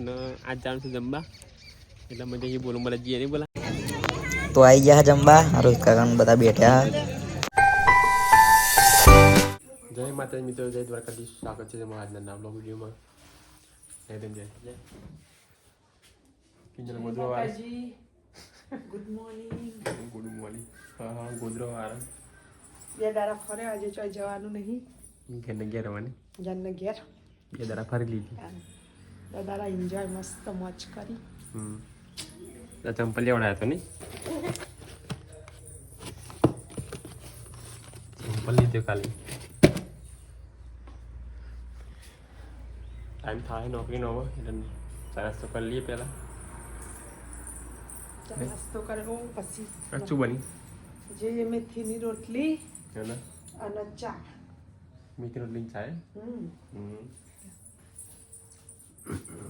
અને આજ જવાનું છે જમવા એટલે મજા આવી બોલું બોલા જઈએ નહીં બોલા. તો આવી ગયા જમવા રોહિત કાકા બધા બેઠ્યા. જય માતાજી મિત્રો જય દ્વારકાધીશ. સ્વાગત છે તમારા આજના નામ બ્લોગ વિડીયોમાં. જય તેમ જય કિંજલ ગોદરો ગુડ મોર્નિંગ ગુડ મોર્નિંગ હા હા ગોદરો વાળા બે દારા ફરે આજે ચોય જવાનું નહીં. ઘેર ને ઘેર રહેવાની જાનને ઘેર. બે દારા ફરી લીધી. દાડા એન્જોય મસ્ત મોજ કરી. હમ. ચંપલ લેવડાયા તો નહીં? ચંપલ લીધો કાલે ટાઈમ થાય નોકરી નો હવે એટલે સરસ તો કરી લઈએ પહેલાં. નાસ્તો કર્યો પછી શું બની? જે મેથીની રોટલી અને ચા. મેથી રોટલી ચા હમ. હમ.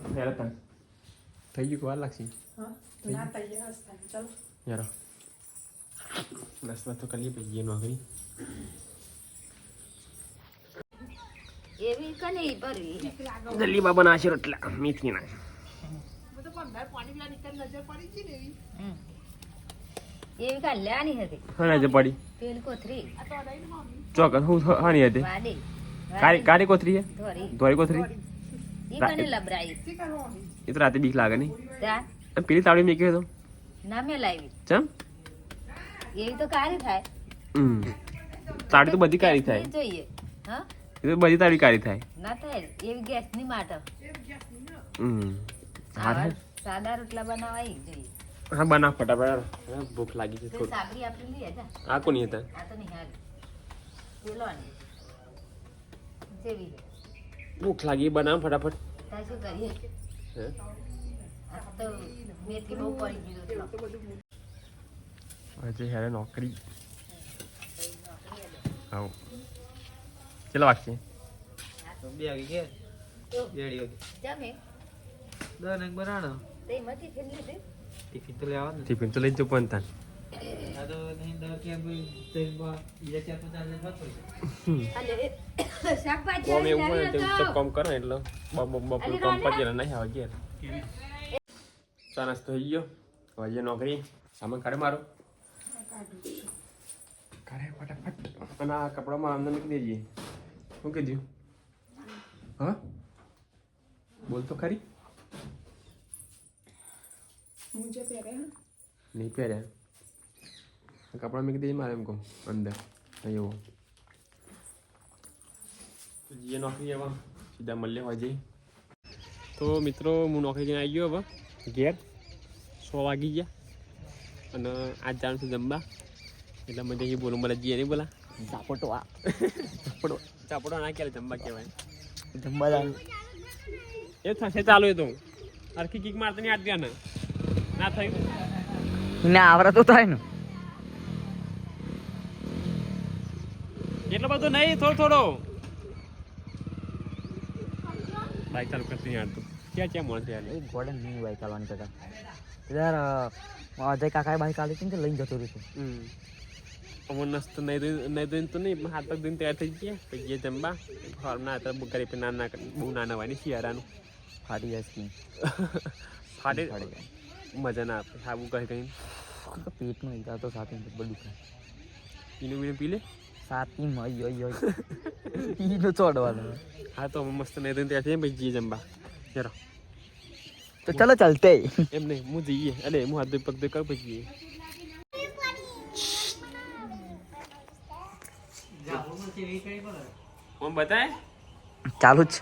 ત્યારે તને થઈ ગયું કે વાર લાગશે હા ના તૈયાર જ થાય ચાલો યાર નાસ્તા તો કરી લઈએ પછી નોકરી એવી કની ભરવી જલ્દી બાબા નાશે રોટલા મેથી ના એવી કાલ લેવાની હતી હા જે પડી પેલ કોથરી ચોક્કસ હું હાની હતી વાડી કારી કારી કોથરી છે ધોરી ધોરી કોથરી ઈ લબરાઈ એ તો રાતે બીક લાગે નહીં પેલી તાવડી મેં તો ના મેં લાવી ચમ એ તો કારી થાય હમ તાવડી તો બધી કારી થાય જોઈએ હા એ તો બધી તાવડી કારી થાય ના થાય એવી ગેસની માટે હમ સાદા રોટલા બનાવવા ઈ જોઈએ હા બના ફટાફટ ભૂખ લાગી છે થોડી સાબરી આપી લઈએ જા આ કોની હતા આ તો નહીં હાલ પેલો જેવી ભૂખ લાગી બનાવ ફટાફટ. હજી શું કરીએ? હે? આ તો મેથી બહુ પડી ગયું રોટલો આજે હેરે નોકરી. હા કેટલા વાગશે? બે વાગે ઘેર બેડી વાગે. દસ એક બનાવો ટિફિન તો લેવાનું ટિફિન તો લઈ જજો પણ તાન એવું હોય ને આવી તે તો કોમ કરે ને એટલે બપ બપ કોમ પતી એટલે નહીં આવે ઘેર. ચા નાસ્તો થઈ ગયો. હવે નોકરી. સામાન કાઢે મારો. કાઢે ફટાફટ. અને આ કપડામાં અંદર મૂકી દેજે. શું કીધું હા? બોલ તો ખરી. જે નહીં પહેર્યા. કપડા મેં કીધી મારે એમ કહું અંદર એવો તો જે નોકરી એવા સીધા મળ્યા હોય જઈ તો મિત્રો હું નોકરી જઈને આવી ગયો હવે ઘેર સો વાગી ગયા અને આજ જવાનું છે જમવા એટલે મજા જઈએ બોલું મને જઈએ નહીં બોલા ઝાપટો આ ચાપડો ચાપડો ના ક્યારે જમવા કહેવાય જમવા જવાનું એ થશે ચાલુ એ તો અરખી કીક મારતા નહીં આજ ને ના થયું ને આવરા તો થાય ને એટલો બધો નહીં થોડો થોડો બાઈક ચાલુ કરતી યાર તું ક્યાં ક્યાં મળશે યાર એ ગોડન નહીં બાઈક ચાલવાની કાકા યાર અજય કાકાએ બાઈક આલી હતી ને તે લઈને જતો રહ્યો હમ અમુક નસ્તો નહીં દોઈ નહીં દોઈને તો નહીં હાથ પગ દોઈને તૈયાર થઈ ગયા પછી જે જમવા ફોર્મ ના હતા ઘરે પણ નાના બહુ નાના હોય ને શિયાળાનું ફાટી જાય સ્કીન ફાટે ફાટી જાય મજા ના આપે સાબુ કહી કहीं તો પેટનો ઈરા તો સાથે બધું ખાય પીનું બીનું પી લે સાતીમાં અય અય. અય ઈનો ચોડવાનો. હા તો મસ્ત નહીં તૈયાર થઈ પછી જઈએ જમવા. ચલો. તો ચલો ચાલતે. એમ નહીં હું જઈએ. અરે હું હાથ પગ દે કર પછી ઓમ બતાય? ચાલુ જ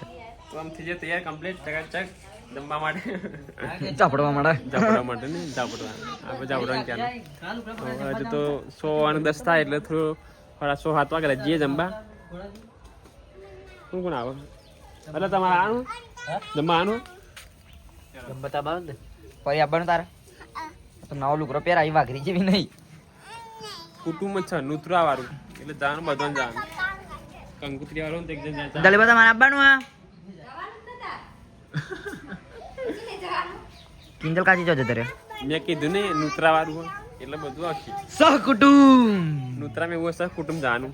તો આમ થઈ જાય તૈયાર કમ્પ્લીટ ચકાચક જમવા માટે. છે ચાપડવા માટે ચાપડવા માટે ને ચાપડવા આપણે જાપડવાનું ક્યાં હજુ તો સો અને દસ થાય એટલે થોડું થોડા સો સાત વાગે જઈએ જમવા. કોણ કોણ આવે એટલે તમારે આનું? જમવા આનું? બતા બાવ ને ફરી આવવાનું તારે? તો નવો લુગરો પહેરાવી વાઘરી જેવી નહીં. કુટુંબ જ છે નુતરા વાળું એટલે જવાનું બધાને જાણ. કંકુત્રી વાળું તો એક જણ જાય જલ્દી બધા મારે આવવાનું આ? કિંજલ કાચી જો જતો મેં કીધું ને નુતરા વાળું એટલે બધું આખી સહ કુટુંબ. નુતરા મેં એવું હશે કુટુંબ જવાનું.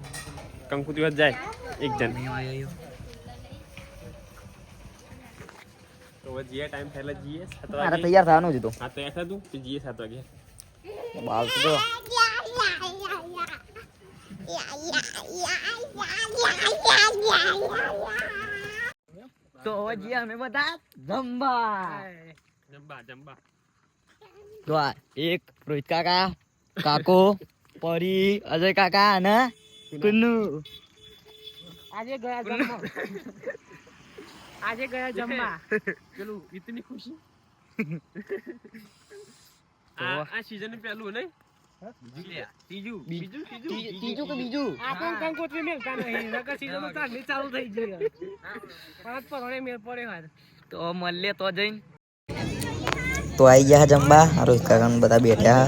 કંકુતરી વાત જાય એક જણ. તો હવે જઈએ ટાઈમ થયેલા જઈએ સાત મારે વાગે. તૈયાર થવાનું જ હતું. હા તો એઠા તું? તો જઈએ સાત વાગે. બાલ તો જો. તો હવે જઈએ અમે બધા જમવા. જંબા જંબા તો આ એક રોહિત કાકા કાકો પરી અજય કાકા અને કુન્નુ. આજે ગયા જમવા. આજે ગયા જમવા. પેલું ઇતની ખુશી? આ આ સીઝન પહેલું નહીં? ત્રીજું? બીજું? કે બીજું? આ પણ કંકોત્રી મેલતા નહીં? નકર સીઝન ચાલુ થઈ જાય પરત પર મેળ પડે હાર તો મળીએ તો જઈને. તો આવી ગયા જમવા રોહિત કાકા બધા બેઠા.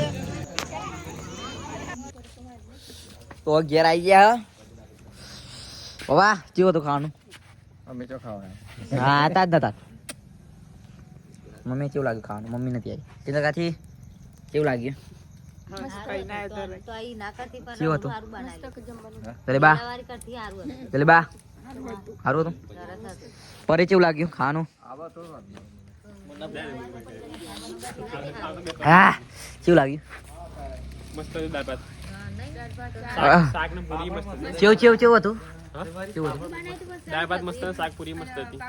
તો ઘેર આવી ગયા બાબા કેવું હતું ખાવાનું? અમે તો ખાવાનું. હા તાજ નતા. મમ્મી કેવું લાગ્યું ખાવાનું? મમ્મી નથી આવી. તે કાથી કેવું લાગ્યું? તો આ ઈ ના કરતી પણ કેવું હતું? સારું બનાવ્યું પેલે બા. સવારી કરતી સારું હતું પેલે બા. સારું હતું? સરસ હતું પરે કેવું લાગ્યું ખાવાનું? હા કેવું લાગ્યું મસ્ત હતું દાળ ભાત આહ. શાક ને પૂરી મસ્ત હતી કેવું કેવું કેવું હતું હા? કેવું હતું દાળ ભાત મસ્ત શાક પૂરી મસ્ત હતી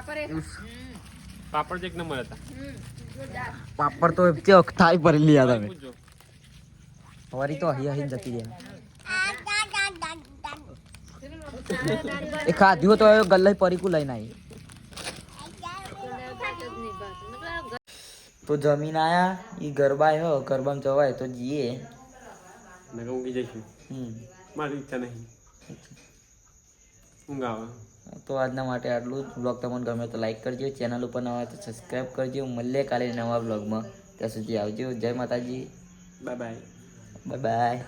પાપડ એક નંબર હતા પાપડ તો કેવો થાઈ પર લીયા તમે પૂછજો વરી તો અહીં અહીં જતી રહે એ ખાધ્યું તો હવે ગલ્લે પરીકું લઈને આવી તો જમીન આયા ઈ ગરબા હો ગરબામાં જવાય તો જઈએ નકર ઊંઘી જઈશું. હમ. મારી ઈચ્છા નહીં. ઊંઘ આવે. તો આજના માટે આટલું જ. બ્લોગ તમને ગમે તો લાઈક કરજો. ચેનલ ઉપર નવા તો સબસ્ક્રાઈબ કરજો. મળીએ કાલે નવા બ્લોગમાં. ત્યાં સુધી આવજો. જય માતાજી. Bye bye. Bye bye.